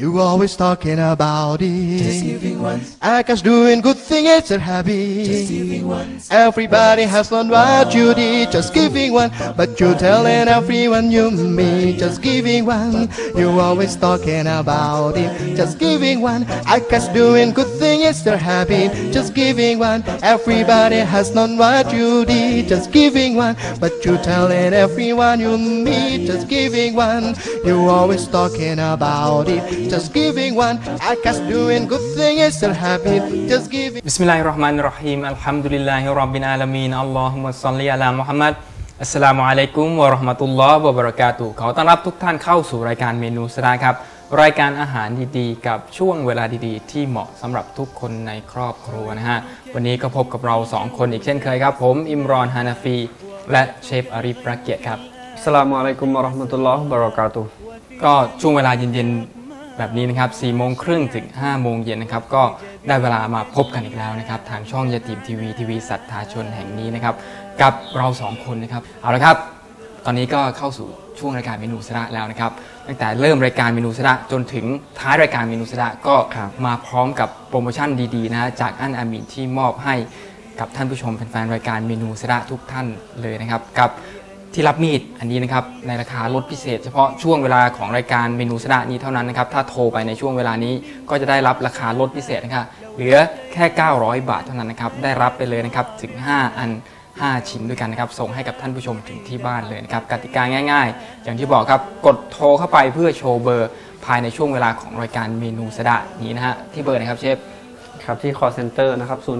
You're always talking about it. Just giving one. I guess doing good thing it's a habit. Just giving one. Everybody has learned what you did, just giving one. But you're telling everyone you meet, just giving one. You're always talking about it, just giving one. I guess doing good thing is their habit, just giving one. Everybody has known what you did, just giving one. But you're telling everyone you meet, just giving one. You're always talking about it, just giving one. I guess doing good thing is their habit, just giving. บิสมิลลาฮิรเราะห์มานิรเราะฮีมอัลฮัมดุลิลลาฮิร็อบบิลอาลามีนอัลลอฮุมะศ็อลลิอะลามุฮัมมัดอัสสลามุอะลัยกุมวะเราะห์มะตุลลอฮ์วะบะเราะกาตุฮ์ขอต้อนรับทุกท่านเข้าสู่รายการเมนูสราครับ รายการอาหารดีๆ กับช่วงเวลาดีๆ ที่เหมาะสำหรับทุกคนในครอบครัวนะฮะ วันนี้ก็พบกับเราสองคนอีกเช่นเคยครับ ผมอิมรอนฮานาฟี และเชฟอาริฟประเกียรติครับอัสสลามุอะลัยกุมวะเราะห์มะตุลลอฮ์วะบะเราะกาตุฮ์ก็ช่วงเวลาเย็นๆ แบบนี้นะครับ4โมงครึ่งถึง5โมงเย็นนะครับก็ได้เวลามาพบกันอีกแล้วนะครับทางช่องยาตีมทีวีทีวีสัทธาชนแห่งนี้นะครับกับเราสองคนนะครับเอาละครับ ตอนนี้ก็เข้าสู่ช่วงรายการเมนูสระแล้วนะครับตั้งแต่เริ่มรายการเมนูสระจนถึงท้ายรายการเมนูสระก็มาพร้อมกับโปรโมชั่นดีๆนะจากอันอามีนที่มอบให้กับท่านผู้ชมแฟนๆรายการเมนูสระทุกท่านเลยนะครับกับ ที่รับมีดอันนี้นะครับในราคาลดพิเศษ เฉพาะช่วงเวลาของรายการเมนูสระนี้เท่านั้นนะครับถ้าโทรไปในช่วงเวลานี้ก็จะได้รับราคาลดพิเศษนะครับเหลือแค่ 900 บาทเท่านั้นนะครับได้รับไปเลยนะครับถึง 5 อัน 5 ชิ้นด้วยกันนะครับส่งให้กับท่านผู้ชมถึงที่บ้านเลยนะครับกติกาง่าย ๆ อย่างที่บอกครับกดโทรเข้าไปเพื่อโชว์เบอร์ ภายในช่วงเวลาของรายการเมนูสระนี้นะฮะที่เบอร์นะครับเชฟครับที่ call center นะครับ 0911080035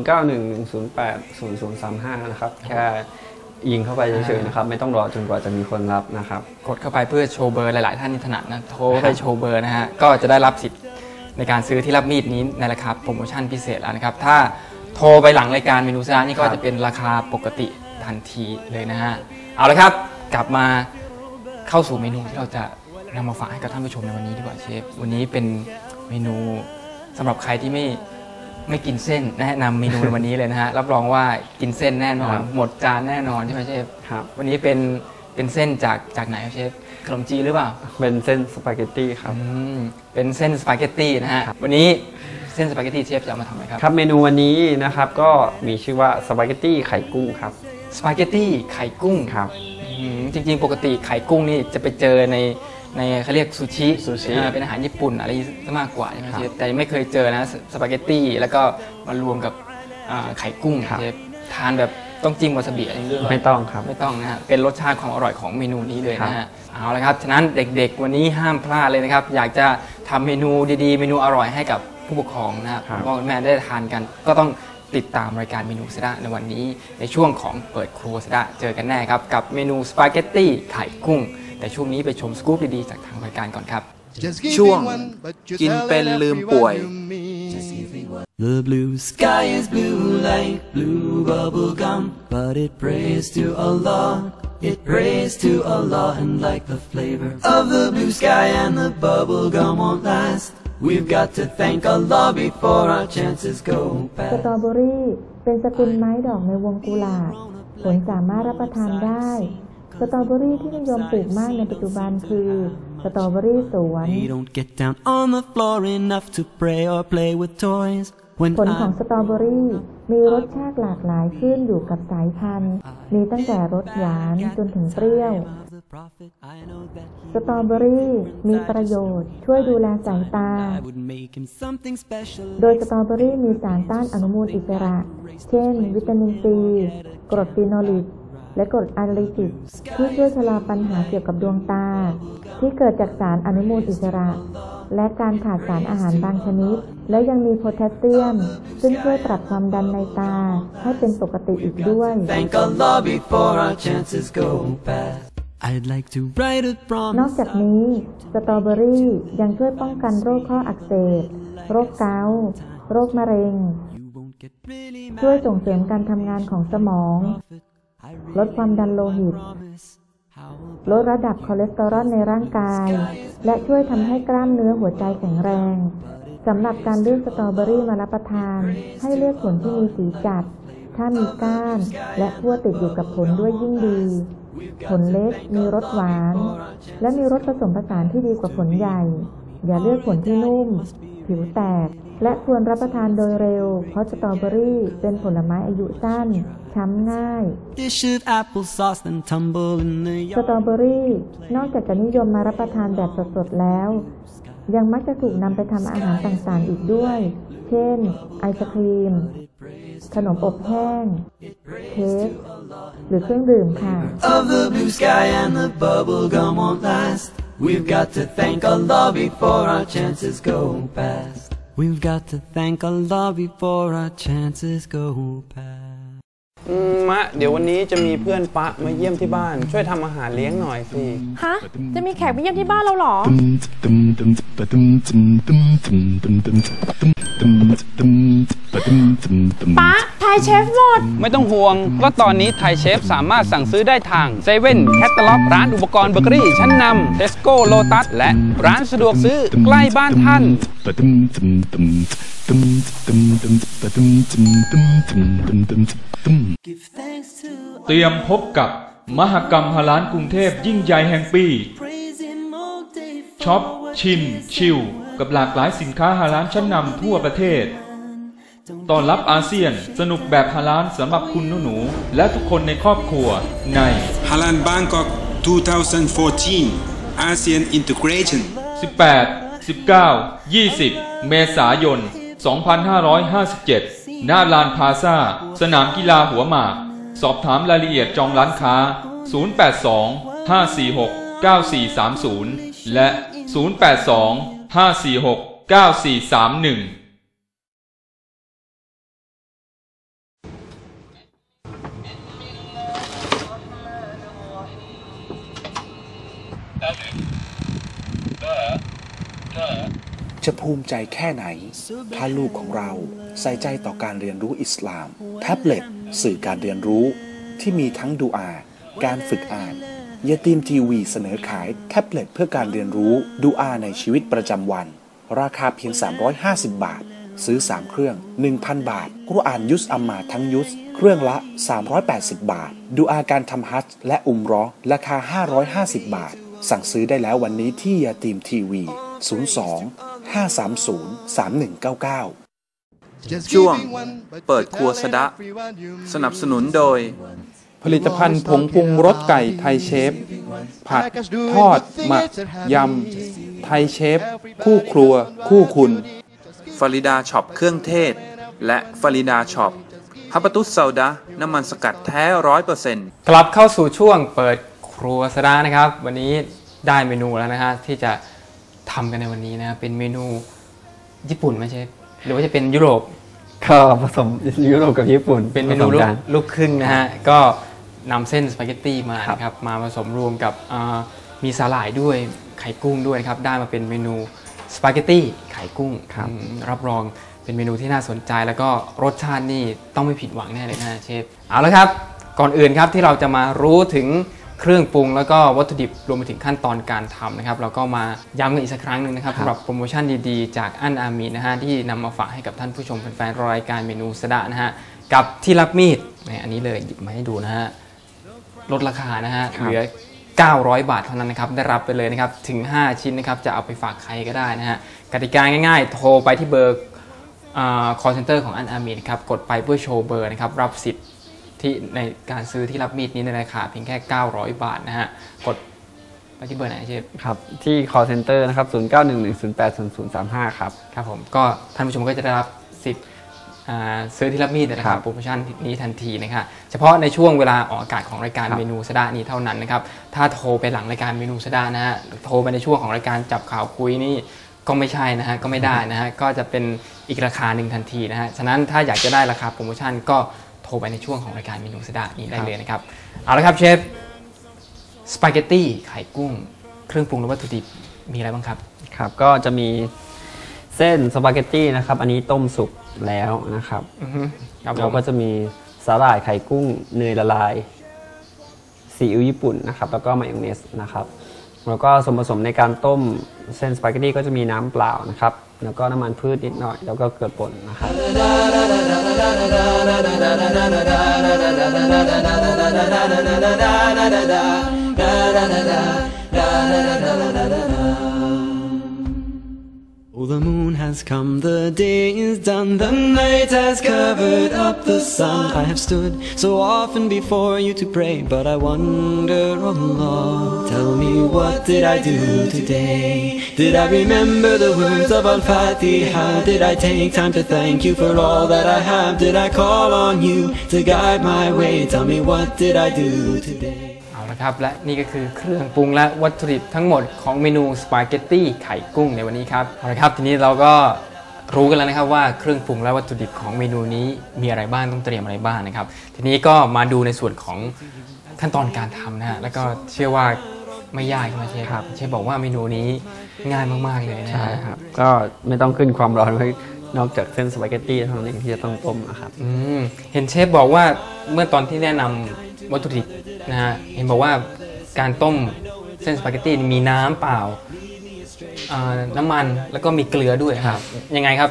นะครับแค่ ยิงเข้าไปเฉยๆนะครับไม่ต้องรอจนกว่าจะมีคนรับนะครับกดเข้าไปเพื่อโชว์เบอร์หลาย ๆ ท่านที่ถนัดนะโทรไปโชว์เบอร์นะฮะก็จะได้รับสิทธิ์ในการซื้อที่รับมีดนี้ในราคาโปรโมชั่นพิเศษแล้วนะครับ ถ้าโทรไปหลังรายการเมนูซ่านี่ก็ครับจะเป็นราคาปกติทันทีเลยนะฮะเอาละครับกลับมาเข้าสู่เมนูที่เราจะนำมาฝากให้กับท่านผู้ชมในวันนี้ดีกว่าเชฟวันนี้เป็นเมนูสำหรับใครที่ไม่ ไม่กินเส้นแนะนำเมนูในวันนี้เลยนะฮะ รับรองว่ากินเส้นแน่นอนหมดจานแน่นอนใช่ไหมเชฟครับ วันนี้เป็นเป็นเส้นจากจากไหนครับเชฟขนมจีนหรือเปล่าเป็นเส้นสปาเกตตี้ครับ อืมเป็นเส้นสปาเกตตี้นะฮะวันนี้เส้นสปาเกตตี้เชฟจะเอามาทำอะไรครับครับเมนูวันนี้นะครับก็มีชื่อว่าสปาเกตตี้ไข่กุ้งครับสปาเกตตี้ไข่กุ้ง ครับ อืมจริงๆ ปกติไข่กุ้งนี่จะไปเจอใน ในเขาเรียกซูชิซูชิ อ่าเป็นอาหารญี่ปุ่นอะไรซะมากกว่าใช่ไหมครับเชฟแต่ไม่เคยเจอนะสสปาเกตตี้แล้วก็มารวมกับอ่าไข่กุ้งครับ เชฟทานแบบต้องจิ้มวาซาบิอะไรด้วย ไม่ต้องครับ ไม่ต้องนะฮะ เป็นรสชาติความอร่อยของเมนูนี้เลยครับนะฮะเอาละครับ ฉะนั้นเด็กๆ วันนี้ห้ามพลาดเลยนะครับ อยากจะทำเมนูดีๆ เมนูอร่อยให้กับผู้ปกครองนะครับครับพ่อแม่ได้ทานกัน ก็ต้องติดตามรายการเมนูสดาในวันนี้ ในช่วงของเปิดครัวสดาเจอกันแน่ครับ กับเมนูสปาเกตตี้ไข่กุ้ง แต่ช่วงนี้ไปชมสกู๊ปดีๆจากทางรายการก่อนครับ Just ช่วง giving one, but you're กินเป็น telling ลืมป่วย everyone you meet. Just giving one. The blue sky is blue like blue bubble gum, but it prays to Allah. It prays to Allah, and like the flavor of the blue sky and the bubble gum won't last. We've got to thank Allah before our chances go ส bad. ตรอเบอรี่เป็นสกุลไม้ดอกในวงกุหลาบผลสามารถรับประทานได้ สตรอเบอรี่ที่นิยมปลูกมากในปัจจุบันคือสตรอเบอรี่สวน They don't get down on the floor enough to pray or play with toys. When ผลของ I สตรอเบอรี่มีรสชาติหลากหลายขึ้นอยู่กับสายพันธุ์ มีตั้งแต่รสหวานจนถึงเปรี้ยว of the prophet, I know that สตรอเบอรี่มีประโยชน์ช่วยดูแลสายตา I would make him something special. โดยสตรอเบอรี่มีสารต้านอนุมูลอิสระ เช่น วิตามินซีกรดฟีโนลิก และกรดอะลิติกที่ช่วยชะลอปัญหาเกี่ยวกับดวงตา ที่เกิดจากสารอนุมูลอิสระ และการขาดสารอาหารบางชนิด และยังมีโพแทสเซียม ซึ่งช่วยปรับความดันในตาให้เป็นปกติอีกด้วย Thank Allah before our chances go bad. I'd like to write a นอก promise. จากนี้สตรอเบอรี่ยังช่วยป้องกันโรคข้ออักเสบ โรคเกาต์โรคมะเร็ง You won't get really ช่วย mad. ส่งเสริมการทำงานของสมอง I ลดความดันโลหิต ลดระดับคอเลสเตอรอลในร่างกาย และช่วยทำให้กล้ามเนื้อหัวใจแข็งแรงสำหรับการเลือกสตรอเบอรี่มารับประทาน ให้เลือกผลที่มีสีจัด ถ้ามีก้าน และขั้วติดอยู่กับผลด้วยยิ่งดี ผลเล็กมีรสหวาน และมีรสผสมผสานที่ดีกว่าผลใหญ่ อย่าเลือกผลที่นุ่ม ผิวแตก และควรรับประทานโดยเร็ว เพราะสตรอเบอรี่เป็นผลไม้อายุสั้น ช้ำง่าย Dish of applesauce and tumble in the ส yard. ตรอเบอรี่นอกจากจะนิยมมารับประทานแบบสดๆแล้ว ยังมักจะถูกนำไปทำอาหารต่างๆอีกด้วย เช่น ไอศครีม ขนมอบแห้ง เค้กหรือเครื่องดื่มค่ะ We've got to thank Allah before our chances go past. We've got to thank Allah before our chances go past. อืมมะ เดี๋ยววันนี้จะมีเพื่อนปะมาเยี่ยมที่บ้าน ช่วยทำอาหารเลี้ยงหน่อยสิ ฮะ จะมีแขกมาเยี่ยมที่บ้านเราเหรอ ป๊าทายเชฟหมด ไม่ต้องห่วงเพราะตอนนี้ไทยเชฟสามารถสั่งซื้อได้ทางเซเว่นแคตตาล็อกร้านอุปกรณ์เบเกอรี่ชั้นนำเทสโก้โลตัสและร้านสะดวกซื้อใกล้บ้านท่าน Give thanks to เตรียมพบกับมหกรรมฮาลานกรุงเทพยิ่งใหญ่แห่งปี praise Him all day ช็อป ชิม ชิล กับหลากหลายสินค้าฮาลานชั้นนำทั่วประเทศ ต้อนรับอาเซียนสนุกแบบฮาลานสำหรับคุณหนูๆและทุกคนในครอบครัวใน Halan Bangkok 2014 ASEAN Integration 18 19 20 เมษายน 2557 หน้าลานพาซาสนามกีฬาหัวหมาก สอบถามรายละเอียดจองร้านค้า 082 546 9430 และ 082 546 9431 จะภูมิใจแค่ไหน ถ้าลูกของเราใส่ใจต่อการเรียนรู้อิสลาม แท็บเล็ตสื่อการเรียนรู้ ที่มีทั้งดูอา การฝึกอ่านยาตีมทีวีเสนอขายแท็บเล็ตเพื่อการเรียนรู้ดูอาในชีวิตประจำวัน ราคาเพียง 350 บาท ซื้อ 3 เครื่อง 1,000 บาทกุรอานยุสอัมมาทั้งยุส เครื่องละ 380 บาท ดูอาการทำฮัจญ์และอุมรอราคา 550 บาท สั่งซื้อได้แล้ววันนี้ที่ยาตีมทีวี 02 530 3199 ช่วง เปิดครัวสะดะ สนับสนุนโดย ผลิตภัณฑ์ผงปรุงรสไก่ไทยเชฟ ผัด ทอด หมัก ยำ ไทยเชฟ คู่ครัว คู่คุณฟาริดาช็อปเครื่องเทศ และฟาริดาช็อปฮับปะตุสซาดะน้ำมันสกัดแท้ร้อยเปอร์เซ็นต์กลับเข้าสู่ช่วงเปิดครัวสดานะครับ วันนี้ได้เมนูแล้วนะฮะที่จะ ทำกันในวันนี้นะครับเป็นเมนูญี่ปุ่นไหม่ใช่หรือว่าจะเป็นยุโรปก็ผสมยุโรปกับญี่ปุ่น เป็นเมนูผสลูกกันลูกครึ่งนะฮะก็นำเส้นสปาเกตตี้มาครับนะครับมาผสมรวมกับอ่ามีสาหร่ายด้วยไข่กุ้งด้วยนะครับได้มาเป็นเมนูสปาเกตตี้ไข่กุ้งอืมรับรองเป็นเมนูที่น่าสนใจ แล้วก็รสชาตินี่ต้องไม่ผิดหวังแน่เลยนะเชฟเอาละครับ ก่อนอื่นครับที่เราจะมารู้ถึง เครื่องปรุงแล้วก็วัตถุดิบรวมไปถึงขั้นตอนการทำนะครับ เราก็มาย้ำกันอีกสักครั้งหนึ่งนะครับสำหรับโปรโมชั่นดีๆ จากอันอามีนะฮะที่นำมาฝากให้กับท่านผู้ชมแฟนๆรายการเมนูสะดะนะฮะกับที่รับมีดเนี่ยอันนี้เลยหยิบมาให้ดูนะฮะลดราคานะฮะเหลือ 900 บาทเท่านั้นนะครับได้รับไปเลยนะครับถึง 5 ชิ้นนะครับจะเอาไปฝากใครก็ได้นะฮะกติกาง่ายๆ โทรไปที่เบอร์คอลเซ็นเตอร์ของอันอามีนะครับกดไปเพื่อโชว์เบอร์นะครับรับสิทธิ์ ที่ในการซื้อที่รับมีดนี้ในราคาเพียงแค่ 900 บาทนะฮะ กดไปที่เบอร์ไหนเชฟครับ ที่ call center นะครับ 0911080035 ครับ ครับผม ก็ท่านผู้ชมก็จะได้รับสิทธิ์อ่าซื้อที่รับมีดนะคครัรับบโปรโมชั่นนี้ทันทีนะครับเฉพาะในช่วงเวลาออกอากาศของรายการครับ เมนูสะดานี้เท่านั้นนะครับถ้าโทรไปหลังรายการเมนูสะดานะฮะโทรไปในช่วงของรายการจับข่าวคุยนี่ก็ไม่ใช่นะฮะก็ไม่ได้นะฮะก็จะเป็นอีกราคาหนึ่งทันทีนะฮะฉะนั้นถ้าอยากจะได้ราคาโปรโมชั่นก็โทรไปในช่วงของรายการเมนูสะดานี้ได้เลยนะครับ เอาละครับเชฟสปาเกตตี้ไข่กุ้ง เครื่องปรุงและวัตถุดิบมีอะไรบ้างครับ ครับก็จะมีเส้นสปาเกตตี้นะครับ อันนี้ต้มสุกแล้วนะครับอือฮึครับผเรามก็จะมีสาหร่ายไข่กุ้งเนยละลายซีอิ๊วญี่ปุ่นนะครับ แล้วก็มายองเนสนะครับ แล้วก็ส่วนผสมในการต้มเส้นสปาเกตตี้ก็จะมีน้ำเปล่านะครับ แล้วก็น้ำมันพืชนิดหน่อย แล้วก็เกลือป่นนะครับ Oh, the moon has come, the day is done, the night has covered up the sun. I have stood so often before you to pray, but I wonder, oh Lord, tell me what did I do today? Did I remember the words of Al-Fatiha? Did I take time to thank you for all that I have? Did I call on you to guide my way? Tell me what did I do today? เอาละครับ และนี่ก็คือเครื่องปรุงและวัตถุดิบทั้งหมดของเมนูสปาเกตตี้ไข่กุ้งในวันนี้ครับเอาละครับทีนี้เราก็รู้กันแล้วนะครับว่าเครื่องปรุงและวัตถุดิบของเมนูนี้มีอะไรบ้างต้องเตรียมอะไรบ้างนะครับ ทีนี้ก็มาดูในส่วนของขั้นตอนการทำนะฮะแล้วก็เชื่อว่าไม่ยากใช่ไหมเชฟครับ เชฟบอกว่าเมนูนี้ง่ายมากๆเลยนะใช่ฮะครับ ก็ไม่ต้องขึ้นความร้อนไว้นอกจากเส้นสปาเกตตี้เท่านั้นเองที่จะต้องต้มนะครับ อืมเห็นเชฟบอกว่าเมื่อตอนที่แนะนำ วัตถุดิบนะฮะเห็นบอกว่าการต้มเส้นสปาเกตตี้มีน้ำเปล่าอ่าน้ำมันแล้วก็มีเกลือด้วยครับ ยังไงครับ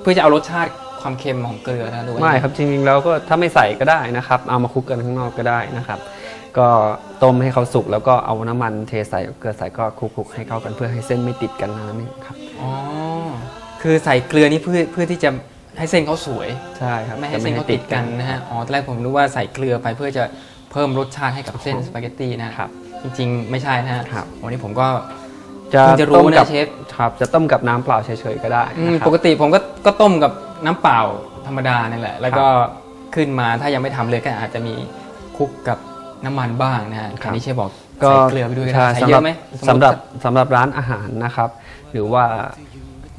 เพื่อจะเอารสชาติความเค็มของเกลือนะหรือว่าไม่ครับจริงๆแล้วก็ถ้าไม่ใส่ก็ได้นะครับ เอามาคลุกกันข้างนอกก็ได้นะครับ ก็ต้มให้เขาสุกแล้วก็เอาน้ำมันเทใส่เกลือใส่ก็คลุกๆให้เข้ากันเพื่อให้เส้นไม่ติดกันนั่นเองครับอ๋อคือใส่เกลือนี่เพื่อเพื่อที่จะ ให้เส้นเขาสวยใช่ครับไม่ให้เส้นเขาติดกันนะฮะอ๋อตอนแรกผมนึกว่าใส่เกลือไปเพื่อจะเพิ่มรสชาติให้กับเส้นสปาเกตตี้นะครับจริงๆ ไม่ใช่นะฮะครับวันนี้ผมก็จะเพิ่งจะรู้ต้มนะกับเชฟครับจะต้มกับน้ำเปล่าเฉยๆก็ได้อืมนะครับปกติผมก็ก็ต้มกับน้ำเปล่าธรรมดานี่แหละ แล้วก็ขึ้นมาถ้ายังไม่ทำเลยก็อาจจะมีคลุกกับน้ำมันบ้างนะฮะครับอันนี้เชฟบอกก็ใส่เกลือไปด้วยก็ได้ใช่ใส่สำเยหรับอะไหมสำหรับสำหรับร้านอาหารนะครับ หรือว่า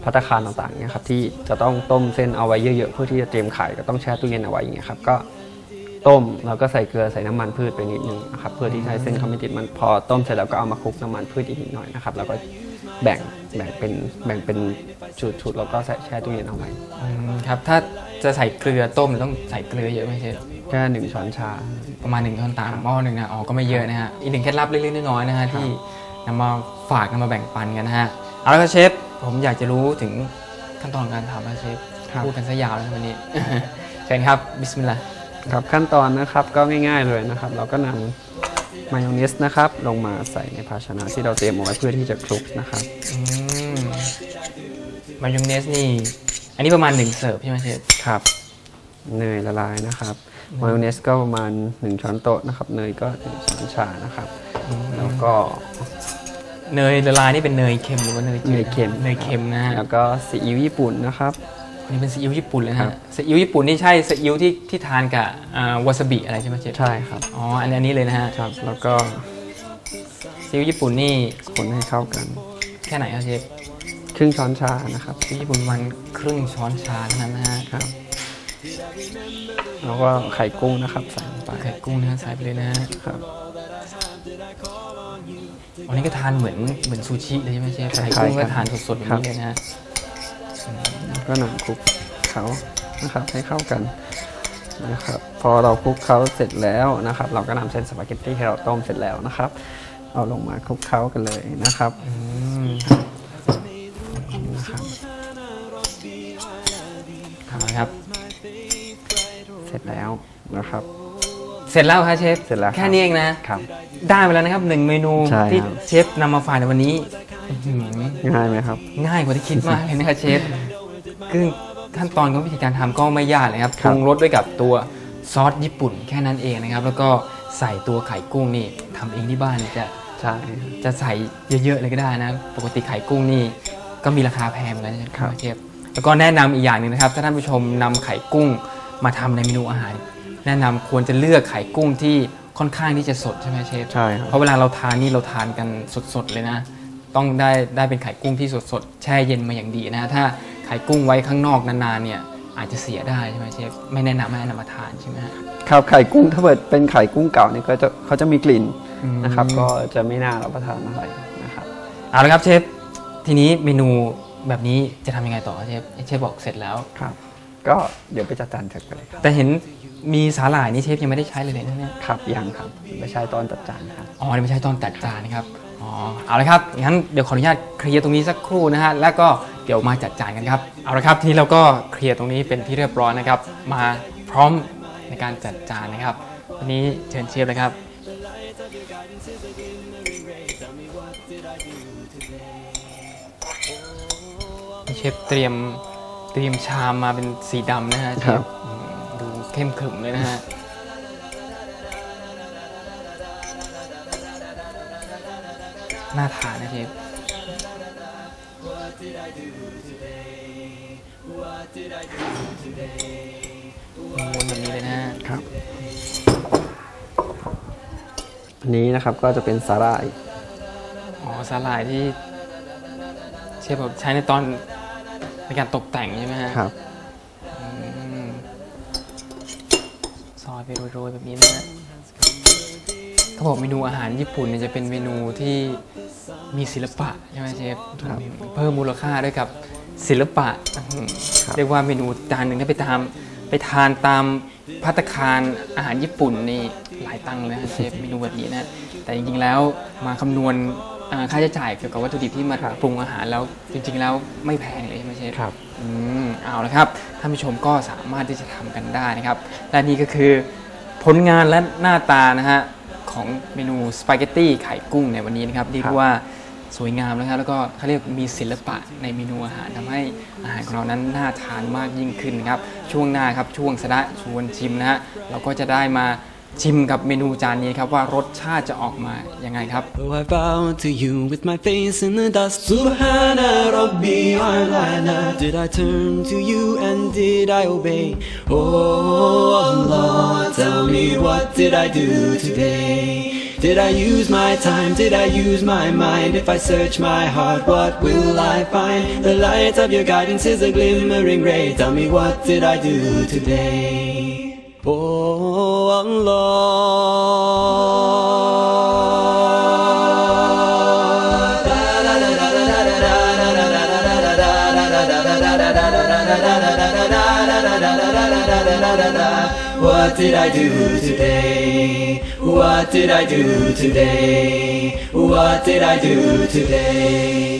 พัตตาคารต่างๆเนี่ยครับที่จะต้องต้มเส้นเอาไว้เยอะๆเพื่อที่จะเตรียมขายก็ต้องแช่ตู้เย็นเอาไว้อย่างเงี้ยครับก็ต้มแล้วก็ใส่เกลือใส่น้ำมันพืชไปนิดนึงนะครับเพื่อที่จะให้เส้นเขาไม่ติดมันพอต้มเสร็จแล้วก็เอามาคลุกน้ำมันพืชอีกนิดหน่อยนะครับแล้วก็แบ่งแบ่งเป็นแบ่งเป็นชุดๆแล้วก็ใส่แช่ตู้เย็นเอาไว้อืมครับถ้าจะใส่เกลือต้มต้องใส่เกลือเยอะไหมเชฟแค่หนึ่งช้อนชาประมาณหนึ่งช้อนตามหม้อหนึ่งนะอ๋อก็ไม่เยอะนะฮะอีกหนึ่งเคล็ดลับเล็กๆน้อยๆนะฮะที่นำมาฝากนำมาแบ่งปันกันนะฮะเอาละครับเชฟ ผมอยากจะรู้ถึงขั้นตอนการทำนะเชฟครับ พูดกันซะยาวแล้ววันนี้ เชิญครับบิสมิลลาห์ครับขั้นตอนนะครับก็ง่ายๆเลยนะครับ เราก็นำมายองเนสนะครับลงมาใส่ในภาชนะที่เราเตรียมเอาไว้เพื่อที่จะคลุกนะครับ อืมมายองเนสนี่ อันนี้ประมาณหนึ่งเสิร์ฟใช่ไหมเชฟครับเนยละลายนะครับมายองเนสก็ประมาณ 1 ช้อนโต๊ะนะครับเนยก็หนึ่งช้อนชานะครับ แล้วก็ เนยละลายนี่เป็นเนยเค็มหรือว่าเนยจืดเนยเค็ม เนยเค็มนะฮะแล้วก็ซีอิ๊วญี่ปุ่นนะครับ อันนี้เป็นซีอิ๊วญี่ปุ่นเลยนะครัฮะบ ซีอิ๊วญี่ปุ่นนี่ใช่ซีอิ๊วที่ที่ทานกับอ่าวาซาบิอะไรใช่ไหมเชฟใช่ครับอ๋ออันนี้อันนี้เลยนะฮะครับแล้วก็ซีอิ๊วญี่ปุ่นนี่คนให้เข้ากัน แค่ไหนครับเชฟครึ่งช้อนชานะครับซีอิ๊วญี่ปุ่นประมันครึ่งช้อนชาเท่านั้นนะฮะครับ แล้วก็ไข่กุ้งนะครับใส่ลงไปไข่กุ้งนะฮะใส่ไปเลยนะฮะครับ อันนี้ก็ทานเหมือนเหมือนซูชิเลยใช่ไหมเชฟคล้าไข่ยๆกุ้งก็กันทานสดๆแบบนี้เลยนะฮะก็นำคลุกเขานะครับให้เข้ากันนะครับพอเราคลุกเขาเสร็จแล้วนะครับ เราก็นำเส้นสปาเกตตี้ที่เราต้มเสร็จแล้วนะครับ เอาลงมาคลุกเคล้ากันเลยนะครับอืมนะครับเอาละครับ เสร็จแล้วนะครับ เสร็จแล้วครับเชฟเสร็จแล้วแค่นี้เองนะครับ ได้ไปแล้วนะครับหนึ่งเมนูใช่ที่ครับ เชฟนำมาฝากในวันนี้อื้อหือง่ายไหมครับ ง่ายกว่าที่คิดมากเลยนะครับเชฟคือขั้นตอนของวิธีการทำก็ไม่ยากเลยครับปครัรุบงรสด้วยกับตัวซอสญี่ปุ่นแค่นั้นเองนะครับ แล้วก็ใส่ตัวไข่กุ้งนี่ทำเองที่บ้านนี่จะใช่ จะใส่เยอะๆเลยก็ได้นะ ปกติไข่กุ้งนี่ก็มีราคาแพงเหมือนกันนะครับเชฟแล้วก็แนะนำอีกอย่างหนึ่งนะครับถ้าท่านผู้ชมนำไข่กุ้งมาทำในเมนูอาหาร แนะนำควรจะเลือกไข่กุ้งที่ค่อนข้างที่จะสดใช่ไหมเชฟใช่ครับเพราะเวลาเราทานนี่เราทานกันสดๆเลยนะ ต้องได้ได้เป็นไข่กุ้งที่สดๆแช่เย็นมาอย่างดีนะ ถ้าไข่กุ้งไว้ข้างนอกนานๆเนี่ยอาจจะเสียได้ใช่ไหมเชฟไม่แนะนำให้นำมาทานใช่ไหมฮะครับไข่กุ้งถ้าเกิดเป็นไข่กุ้งเก่าเนี่ยก็จะเขาจะมีกลิ่นอืมนะครับ ก็จะไม่น่ารับประทานอะไรนะครับเอาละครับเชฟทีนี้เมนูแบบนี้จะทำยังไงต่อเชฟเชฟบอกเสร็จแล้วครับ ก็เดี๋ยวไปจัดจานเสร็จกันเลยครับแต่เห็นมีสาหร่ายนี่เชฟยังไม่ได้ใช้เลยเลยนะเนี่ยครับยังครับไม่ใช่ตอนจัดจานครับอ๋อนี่ไม่ใช่ตอนจัดจานนะครับอ๋อเอาละครับงั้นเดี๋ยวขออนุญาตเคลียร์ตรงนี้สักครู่นะฮะแล้วก็เดี๋ยวมาจัดจานกันครับเอาละครับทีนี้เราก็เคลียร์ตรงนี้เป็นที่เรียบร้อยนะครับ มาพร้อมในการจัดจานนะครับ วันนี้เชิญเชฟเลยครับเชฟเตรียมเตรียมชามมาเป็นสีดำนะฮะเชครัฟบอืมดูเข้มขรึมเลยนะฮะ น่าทานนะเชฟ ม้วนแบบนี้เลยนะฮะ ครับ อันนี้นะครับก็จะเป็นสาหร่าย อ๋อสาหร่ายที่เชฟแบบใช้ในตอน ในการตกแต่งใช่ไหมฮะครับอืมซอยไปโรยๆแบบนี้นะฮะเขาบอกเมนูอาหารญี่ปุ่นเนี่ยจะเป็นเมนูที่มีศิลปะใช่ไหมเชฟครับเพิ่มมูลค่าด้วยกับศิลปะอืมครับเรียกว่าเมนูจานหนึ่งถ้าไปตามไปทานตามพัตตาคารอาหารญี่ปุ่นนี่หลายตังค์เลยนะเชฟเมนูแบบนี้นะแต่จริงๆแล้วมาคำนวณอ่า ค่าใช้จ่ายเกี่ยวกับวัตถุดิบที่มาปรุงอาหารแล้วจริงๆแล้วไม่แพงเลยใช่ไหมเชฟครับอืมเอาละครับท่านผู้ชมก็สามารถที่จะทำกันได้นะครับและนี่ก็คือผลงานและหน้าตานะฮะของเมนูสปาเกตตี้ไข่กุ้งในวันนี้นะครับเรียกว่าสวยงามนะครับแล้วก็เขาเรียกมีศิลปะในเมนูอาหารทำให้อาหารของเรานั้นน่าทานมากยิ่งขึ้นนะครับช่วงหน้าครับช่วงสะดะชวนชิมนะฮะเราก็จะได้มา ชิมกับเมนูจานนี้ครับว่ารสชาติจะออกมายังไงครับ Oh, I bow to you with my face in the dust. Subhana Rabbi Alana. Did I turn to you and did I obey? Oh Allah, tell me what did I do today? Did I use my time? Did I use my mind? If I search my heart, what will I find? The light of your guidance is a glimmering ray. Tell me what did I do today? Oh Allah. What did I do today? What did I do today? What did I do today?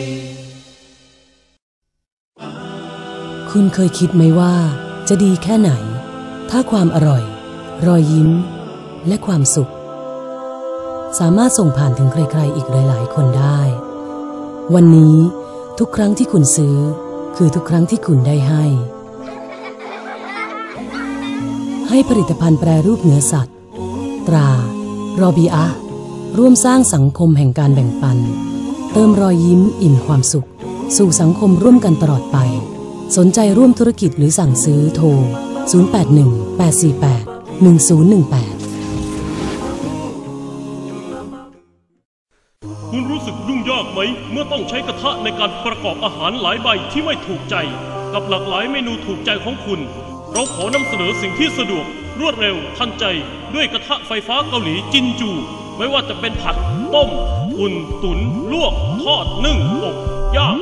คุณเคยคิดไหมว่าจะดีแค่ไหน ถ้าความอร่อย รอยยิ้ม และความสุข สามารถส่งผ่านถึงใครๆอีกหลาย ๆ คนได้ วันนี้ทุกครั้งที่คุณซื้อ คือทุกครั้งที่คุณได้ให้ ให้ผลิตภัณฑ์แปรรูปเนื้อสัตว์ ตรา รอบีอาร่วมสร้างสังคมแห่งการแบ่งปัน เติมรอยยิ้มอิ่มความสุข สู่สังคมร่วมกันตลอดไป สนใจร่วมธุรกิจหรือสั่งซื้อโทร 081 848 1018 คุณรู้สึกยุ่งยากไหม เมื่อต้องใช้กระทะในการประกอบอาหารหลายใบที่ไม่ถูกใจ กับหลากหลายเมนูถูกใจของคุณ เราขอนำเสนอสิ่งที่สะดวก รวดเร็วทันใจ ด้วยกระทะไฟฟ้าเกาหลีจินจู ไม่ว่าจะเป็นผัด ต้มอุ่นตุนลวก ทอดนึ่งอบย่าง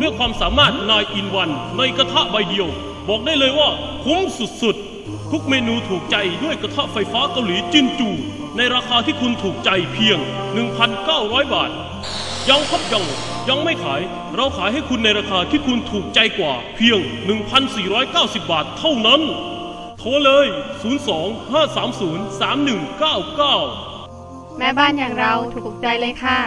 ด้วยความสามารถนายอินวันในกระทะใบเดียว บอกได้เลยว่าคุ้มสุดๆ ทุกเมนูถูกใจด้วยกระทะไฟฟ้าเกาหลีจินจู ในราคาที่คุณถูกใจเพียง 1,900 บาท ยังครับยังยังไม่ขาย เราขายให้คุณในราคาที่คุณถูกใจกว่า เพียง 1,490 บาทเท่านั้น โทรเลย 02-530-3199 แม่บ้านอย่างเราถูกใจเลยค่ะ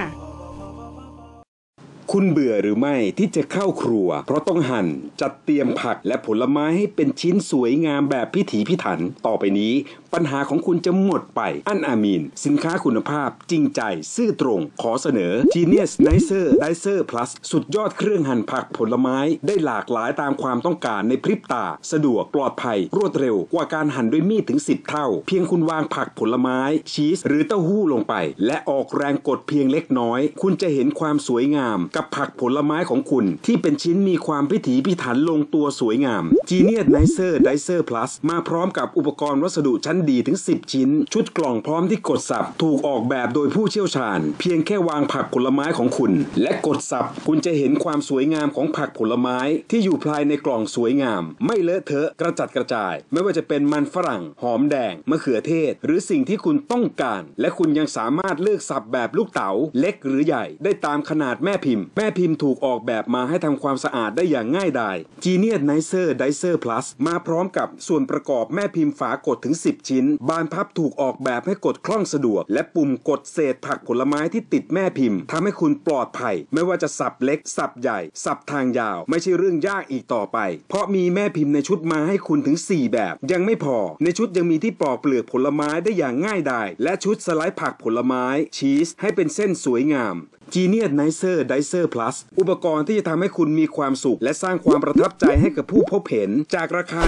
คุณเบื่อหรือไม่ที่จะเข้าครัว เพราะต้องหั่นจัดเตรียมผักและผลไม้ให้เป็นชิ้นสวยงามแบบพิถีพิถัน ต่อไปนี้ปัญหาของคุณจะหมดไป อันอามีน สินค้าคุณภาพจริงใจ ซื่อตรง ขอเสนอ Genius Nicer Dicer Plus สุดยอดเครื่องหั่นผักผลไม้ได้หลากหลายตามความต้องการในพริบตา สะดวกปลอดภัย รวดเร็วกว่าการหั่นด้วยมีดถึง 10 เท่า เพียงคุณวางผักผลไม้ ชีส หรือเต้าหู้ลงไป และออกแรงกดเพียงเล็กน้อย คุณจะเห็นความสวยงาม กับผักผลไม้ของคุณ ที่เป็นชิ้นมีความพิถีพิถันลงตัวสวยงาม Genius Nicer Dicer Plus มาพร้อมกับอุปกรณ์วัสดุชั้นนดีถึง 10 ชิ้น ชุดกล่องพร้อมที่กดสับ ถูกออกแบบโดยผู้เชี่ยวชาญ เพียงแค่วางผักผลไม้ของคุณ และกดสับ คุณจะเห็นความสวยงามของผักผลไม้ ที่อยู่ภายในกล่องสวยงาม ไม่เลอะเทอะกระจัดกระจาย ไม่ว่าจะเป็นมันฝรั่ง หอมแดงมะเขือเทศ หรือสิ่งที่คุณต้องการ และคุณยังสามารถเลือกสับแบบลูกเต๋าเล็กหรือใหญ่ ได้ตามขนาดแม่พิมพ์ แม่พิมพ์ถูกออกแบบมาให้ทำความสะอาดได้อย่างง่ายดาย Genius Nicer Dicer Plus มาพร้อมกับส่วนประกอบแม่พิมพ์ฝากดถึง 10ชิ้น บานพับถูกออกแบบให้กดคล่องสะดวก และปุ่มกดเศษผักผลไม้ที่ติดแม่พิมพ์ทำให้คุณปลอดภัย ไม่ว่าจะสับเล็ก สับใหญ่ สับทางยาว ไม่ใช่เรื่องยากอีกต่อไป เพราะมีแม่พิมพ์ในชุดมาให้คุณถึง 4 แบบ ยังไม่พอ ในชุดยังมีที่ปอกเปลือกผลไม้ได้อย่างง่ายดายและชุดสไลด์ผักผลไม้ ชีส ให้เป็นเส้นสวยงาม Genius Nicer Dicer Plus อุปกรณ์ที่จะทำให้คุณมีความสุข และสร้างความประทับใจให้กับผู้พบเห็นจากราคา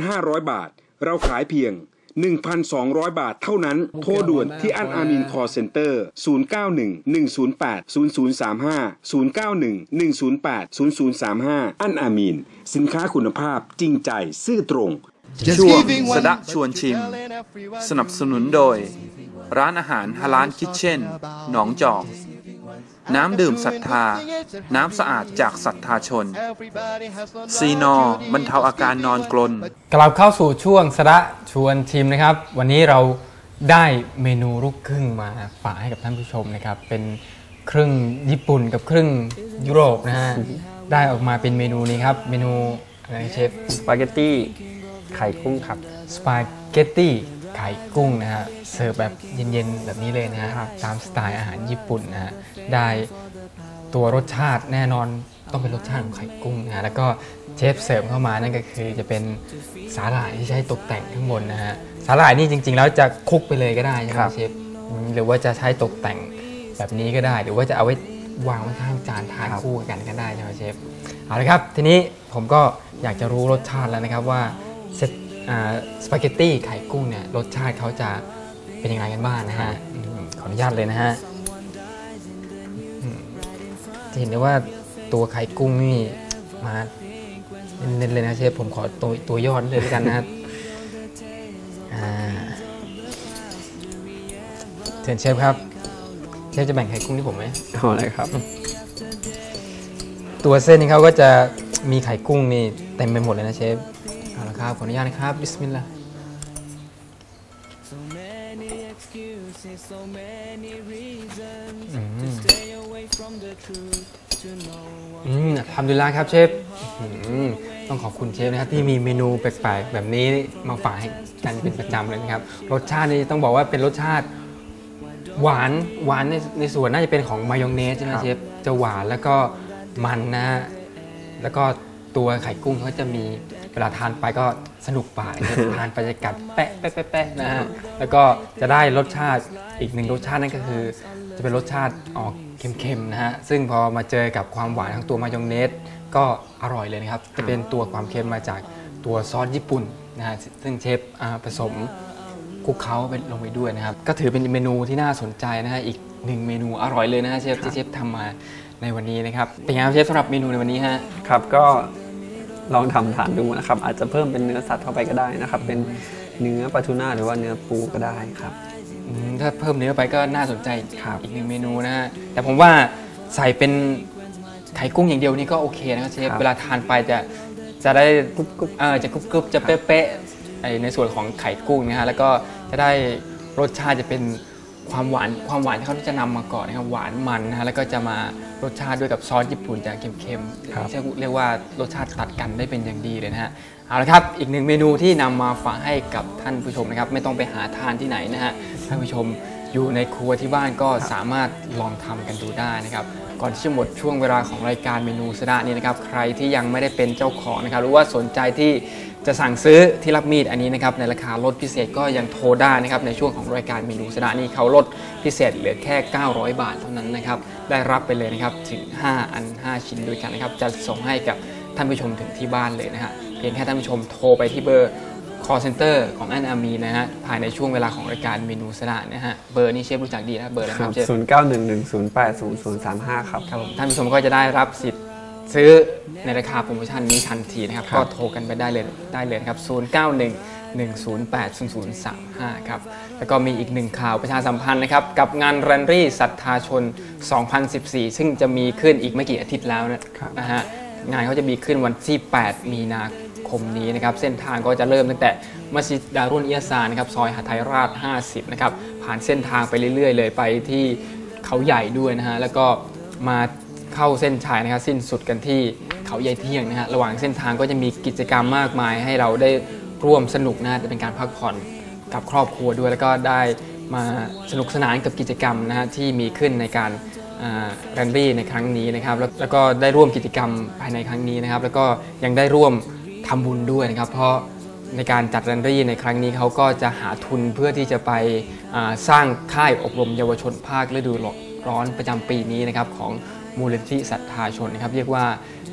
1,500 บาท เราขายเพียง 1,200 บาทเท่านั้น โทรด่วนที่อันอามินคอร์เซ็นเตอร์ 0911080035 0911080035 อันอามิน สินค้าคุณภาพจริงใจซื่อตรง ช่วงสดะชวนชิม สนับสนุนโดย ร้านอาหารฮาลานคิทเช่น หนองจอก น้ำดื่มศรัทธา น้ำสะอาดจากศรัทธาชน ซีนอบรรเทาอาการนอนกลน กลับเข้าสู่ช่วงสระชวนชิมนะครับ วันนี้เราได้เมนูลูกครึ่งมาฝากให้กับท่านผู้ชมนะครับ เป็นครึ่งญี่ปุ่นกับครึ่งยุโรปนะฮะ ได้ออกมาเป็นเมนูนี้ครับ เมนูอะไรนะเชฟ สปาเกตตี้ไข่กุ้งครับ สปาเกตตี้ ไข่กุ้งนะฮะเสิร์ฟแบบเย็นๆแบบนี้เลยนะฮะตามสไตล์อาหารญี่ปุ่นนะฮะได้ตัวรสชาติแน่นอนต้องเป็นรสชาติของไข่กุ้งนะฮะแล้วก็เชฟเสริมเข้ามานั่นก็คือจะเป็นสาหร่ายที่ใช้ตกแต่งข้างบนนะฮะสาหร่ายนี่จริง ๆ แล้วจะคลุกไปเลยก็ได้ใช่ไหมครับเชฟอืมหรือว่าจะใช้ตกแต่งแบบนี้ก็ได้ หรือว่าจะเอาไว้วางไว้ข้างจานทานคู่กันก็ได้ใช่ไหมเชฟเอาละครับ ทีนี้ผมก็อยากจะรู้รสชาติแล้วนะครับว่าเซตอ่า สปาเกตตี้ไข่กุ้งเนี่ยรสชาติเขาจะเป็นยังไงกันบ้างนะฮะอืมขออนุญาตเลยนะฮะอืมจะเห็นได้ว่าตัวไข่กุ้งนี่มาเน้นๆเลยนะเชฟผมขอตัวตัวยอดเลยด้วยกันนะครับอ่าเชิญเชฟครับ เชฟจะแบ่งไข่กุ้งที่ผมไหมเอาอะไรครับ ตัวเส้นนี่เขาก็จะมีไข่กุ้งนี่เต็มไปหมดเลยนะเชฟ เอาละครับ ขออนุญาตนะครับ บิสมิลลาห์อืมอืมทำดีแล้วครับเชฟอืมต้องขอบคุณเชฟนะครับที่มีเมนูแปลกๆ แบบนี้มาฝากให้กันเป็นประจำเลยนะครับ รสชาตินี่ต้องบอกว่าเป็นรสชาติหวานหวานในในส่วนน่าจะเป็นของมายองเนสใช่ไหมครับเชฟจะหวานแล้วก็มันนะฮะแล้วก็ตัวไข่กุ้งเขาจะมี เวลาทานไปก็สนุกปากทานไปจะกัดแปะแปะแปะแปะนะฮะแล้วก็จะได้รสชาติอีกหนึ่งรสชาตินั่นก็คือ จะเป็นรสชาติออกเค็มๆนะฮะซึ่งพอมาเจอกับความหวานของตัวมายองเนสก็อร่อยเลยนะครับ จะเป็นตัวความเค็มมาจากตัวซอสญี่ปุ่นนะฮะซึ่งเชฟอ่าผสมคลุกเคล้าไปลงไปด้วยนะครับ ก็ถือเป็นเมนูที่น่าสนใจนะฮะอีกหนึ่งเมนูอร่อยเลยนะฮะเชฟที่เชฟทำมาในวันนี้นะครับเป็นไงครับเชฟสำหรับเมนูในวันนี้ฮะครับก็ ลองทำทานดูนะครับอาจจะเพิ่มเป็นเนื้อสัตว์เข้าไปก็ได้นะครับ เป็นเนื้อปลาทูน่าหรือว่าเนื้อปูก็ได้ครับอืมถ้าเพิ่มเนื้อไปก็น่าสนใจอีกหนึ่งเมนูนะฮะแต่ผมว่าใส่เป็นไข่กุ้งอย่างเดียวนี่ก็โอเคนะครับเชฟครับเวลาทานไปจะจะได้กรุบกรุบเออจะกรุบกรุบจะเป๊ะๆไอ้ในส่วนของไข่กุ้งนะฮะแล้วก็จะได้รสชาติจะเป็น ความหวานความหวานที่เขาจะนำมาก่อนนะครับหวานมันนะฮะแล้วก็จะมารสชาติด้วยกับซอสญี่ปุ่นจะเค็มๆครับเรียกว่ารสชาติตัดกันได้เป็นอย่างดีเลยนะฮะเอาละครับอีกหนึ่งเมนูที่นำมาฝากให้กับท่านผู้ชมนะครับ ไม่ต้องไปหาทานที่ไหนนะฮะท่านผู้ชมอยู่ในครัวที่บ้านก็สามารถลองทำกันดูได้นะครับก่อนที่จะหมดช่วงเวลาของรายการเมนูสดานี้นะครับ ใครที่ยังไม่ได้เป็นเจ้าของนะครับหรือว่าสนใจที่ จะสั่งซื้อที่รับมีดอันนี้นะครับในราคาลดพิเศษก็ยังโทรได้นะครับในช่วงของรายการเมนูสดานี้เขาลดพิเศษเหลือแค่ 900 บาทเท่านั้นนะครับได้รับไปเลยนะครับถึง 5 อัน 5 ชิ้นด้วยกันนะครับจะส่งให้กับท่านผู้ชมถึงที่บ้านเลยนะฮะเพียงแค่ท่านผู้ชมโทรไปที่เบอร์ call center ของอันอามีนะฮะภายในช่วงเวลาของรายการเมนูสดานะฮะเบอร์นี้เชฟรู้จักดีนะเบอร์นะคครัรับบเชฟศูนย์เก้าหนึ่งหนึ่งศูนย์แปดศูนย์ศูนย์สามห้าครับ ครับผมท่านผู้ชมก็จะได้รับสิทธิ์ ซื้อในราคาโปรโมชั่นนี้ทันทีนะครับครับก็โทรกันไปได้เลยได้เลยนะครับ 0 9 1 1080035 ครับ แล้วก็มีอีกหนึ่งข่าวประชาสัมพันธ์นะครับ กับงานแรนรี่ศรัทธาชน 2014 ซึ่งจะมีขึ้นอีกไม่กี่อาทิตย์แล้วนะนะฮะงานเขาจะมีขึ้นวันที่ 8 มีนาคมนี้นะครับ เส้นทางก็จะเริ่มตั้งแต่มัสยิดดารุนเอียซานะครับซอยหาไทยราช 50 นะครับ ผ่านเส้นทางไปเรื่อย ๆ เลยไปที่เขาใหญ่ด้วยนะฮะแล้วก็มา เข้าเส้นชัยนะครับสิ้นสุดกันที่เขาใหญ่เที่ยงนะฮะระหว่างเส้นทางก็จะมีกิจกรรมมากมาย ให้เราได้ร่วมสนุกนะจะเป็นการพักผ่อนกับครอบครัวด้วย แล้วก็ได้มาสนุกสนานกับกิจกรรมนะฮะที่มีขึ้นในการแรนรี่ในครั้งนี้นะครับแล้วแล้วก็ได้ร่วมกิจกรรมภายในครั้งนี้นะครับ แล้วก็ยังได้ร่วมทำบุญด้วยนะครับ เพราะในการจัดแรนรี่ในครั้งนี้เขาก็จะหาทุนเพื่อที่จะไปสร้างค่ายอบรมเยาวชนภาคฤดูร้อนประจำปีนี้นะครับของ มูลนิธิศรัทธาชนนะครับเรียกว่า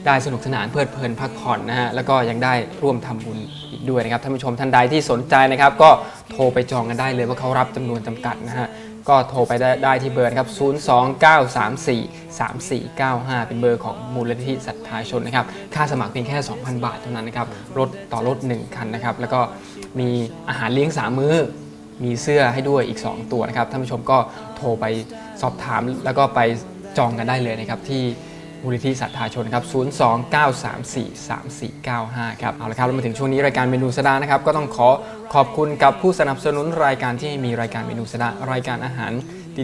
ได้สนุกสนานเพลิดเพลินพักผ่อนนะฮะแล้วก็ยังได้ร่วมทำบุญอีกด้วยนะครับท่านผู้ชมท่านใดที่สนใจนะครับ ก็โทรไปจองกันได้เลยว่าเขารับจำนวนจำกัดนะฮะก็โทรไปได้ไดที่เบอร์นะครับ 029343495 เป็นเบอร์ของมูลนิธิศรัทธาชนนะครับ ค่าสมัครเพียงแค่ 2,000 บาทเท่านั้นนะครับ รถต่อรถ 1 คันนะครับ แล้วก็มีอาหารเลี้ยง 3 มื้อ มีเสื้อให้ด้วยอีก 2 ตัวนะครับ ท่านผู้ชมก็โทรไปสอบถามแล้วก็ไป จองกันได้เลยนะครับที่มูลนิธิศรัทธาชนครับ 029343495 ครับ เอาละครับเรามาถึงช่วงนี้รายการเมนูสดานะครับ ก็ต้องขอขอบคุณกับผู้สนับสนุนรายการที่มีรายการเมนูสดารายการอาหาร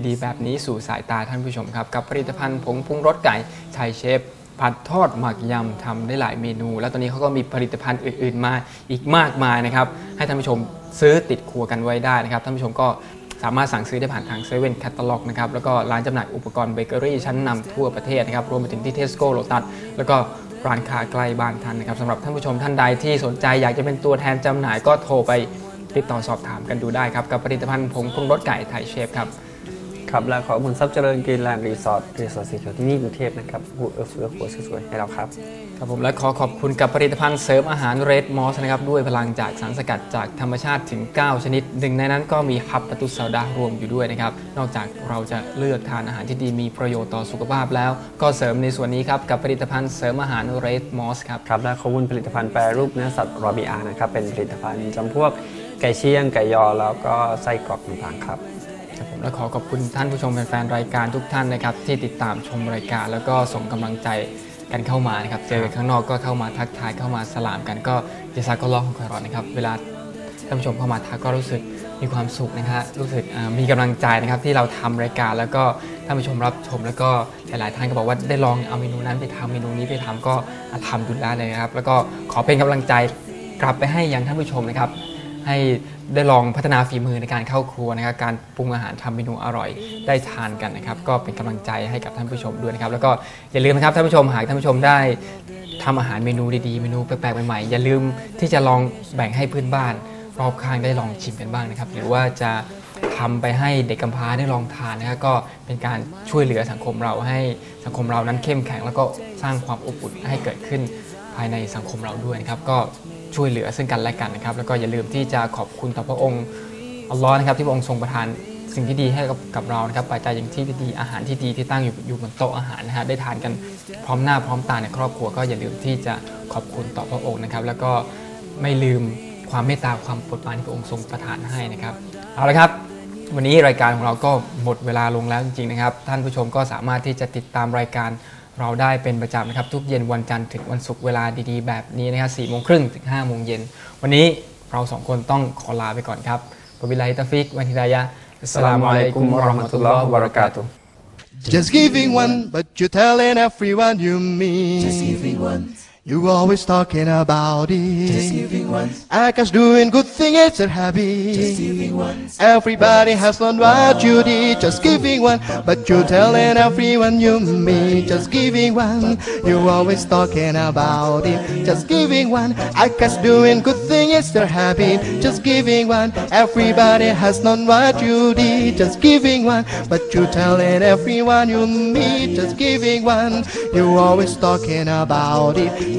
ดีๆ แบบนี้สู่สายตาท่านผู้ชมครับ กับผลิตภัณฑ์ผงปรุงรสไก่ไทยเชฟผัดทอดหมักยำทำได้หลายเมนู แล้วตอนนี้เขาก็มีผลิตภัณฑ์อื่น ๆ มาอีกมากมายนะครับ ให้ท่านผู้ชมซื้อติดครัวกันไว้ได้นะครับ ท่านผู้ชมก็ สามารถสั่งซื้อได้ผ่านทางเซเว่นแคตตาล็อกนะครับแล้วก็ร้านจำหน่ายอุปกรณ์เบเกอรี่ชั้นนำทั่วประเทศนะครับรวมไปถึงที่เทสโก้โลตัสแล้วก็ร้านค้าใกล้บ้านท่านนะครับสำหรับท่านผู้ชมท่านใดที่สนใจอยากจะเป็นตัวแทนจำหน่ายก็โทรไปติดต่อสอบถามกันดูได้ครับกับผลิตภัณฑ์ผงปรุงรสไก่ไทยเชฟครับ ครับและขอขอบคุณทรัพย์เจริญกรีนแลนด์รีสอร์ทรีสอร์ทสีเขียวที่นี่กรุงเทพนะครับผู้เอื้อเฟื้อหัวสวยๆให้เราครับครับผมและขอขอบคุณกับผลิตภัณฑ์เสริมอาหารเรดมอสนะครับด้วยพลังจากสารสกัดจากธรรมชาติถึง 9 ชนิด หนึ่งในนั้นก็มีฮับปะตุสซาดารวมอยู่ด้วยนะครับ นอกจากเราจะเลือกทานอาหารที่ดีมีประโยชน์ต่อสุขภาพแล้ว ก็เสริมในส่วนนี้ครับกับผลิตภัณฑ์เสริมอาหารเรดมอสครับครับและขอบคุณผลิตภัณฑ์แปรรูปเนื้อสัตว์รอบิอานะครับเป็นผลิตภัณฑ์จำพวกไก่เชียงไก่ยอแล้วก็ไส้กรอกต่างๆครับครับผม และขอขอบคุณท่านผู้ชมแฟนๆรายการทุกท่านนะครับที่ติดตามชมรายการ แล้วก็ส่งกำลังใจกันเข้ามานะครับเจอกันข้างนอกก็เข้ามาทักทายเข้ามาสลามกันก็เจซาก็ร้องของคอยรอนนะครับเวลาท่านผู้ชมเข้ามาทักก็รู้สึกมีความสุขนะครับรู้สึกมีกำลังใจนะครับที่เราทำรายการ แล้วก็ท่านผู้ชมรับชม แล้วก็หลายๆท่านก็บอกว่าได้ลองเอาเมนูนั้นไปทำเมนูนี้ไปทำก็ทำดูได้เลยนะครับ แล้วก็ขอเป็นกำลังใจกลับไปให้ยังท่านผู้ชมนะครับให้ ได้ลองพัฒนาฝีมือในการเข้าครัวนะครับการปรุงอาหารทำเมนูอร่อยได้ทานกันนะครับ ก็เป็นกำลังใจให้กับท่านผู้ชมด้วยนะครับ แล้วก็อย่าลืมนะครับท่านผู้ชมหากท่านผู้ชมได้ทำอาหารเมนูดีๆเมนูแปลกๆใหม่ๆอย่าลืมที่จะลองแบ่งให้เพื่อนบ้าน รอบข้างได้ลองชิมกันบ้างนะครับ หรือว่าจะทำไปให้เด็กกำพร้าได้ลองทานนะครับก็เป็นการช่วยเหลือสังคมเราให้สังคมเรานั้นเข้มแข็ง แล้วก็สร้างความอบอุ่นให้เกิดขึ้นภายในสังคมเราด้วยนะครับก็ ช่วยเหลือซึ่งกันและกันนะครับ แล้วก็อย่าลืมที่จะขอบคุณต่อพระองค์อัลลอฮ์นะครับที่พระองค์ทรงประทานสิ่งที่ดีให้กับกับเรานะครับปัจจัยอย่างที่ดีอาหารที่ดีที่ตั้งอยู่อยู่บนโต๊ะอาหารนะฮะได้ทานกันพร้อมหน้าพร้อมตาในครอบครัว ก็อย่าลืมที่จะขอบคุณต่อพระองค์นะครับ แล้วก็ไม่ลืมความเมตตาความโปรดปรานที่พระองค์ทรงประทานให้นะครับเอาละครับวันนี้รายการของเราก็หมดเวลาลงแล้วจริงๆนะครับ ท่านผู้ชมก็สามารถที่จะติดตามรายการ เราได้เป็นประจำนะครับ ทุกเย็นวันจันทร์ถึงวันศุกร์เวลาดีๆ แบบนี้นะครับ4โมงครึ่งถึง5โมงเย็น วันนี้เราสองคนต้องขอลาไปก่อนครับบบิลาฮิตาฟิกวันฮิดายะอัสสลามุอะลัยกุมวะเราะห์มะตุลลอฮ์วะบะเราะกาตุฮ์ Just giving one, but you're telling everyone you meet. Just giving one. You always talking about it. Just giving one. Akash doing good thing, it's a habit. Just giving one. Everybody has learned what you did. Just giving one, but you're telling everyone you meet. Just giving one. You always talking about it. Just giving one. I Akash doing good thing, it's their habit. Just giving one. Everybody has known what you did. Just giving one, but you're telling everyone you meet. Just giving one. You always talking about it.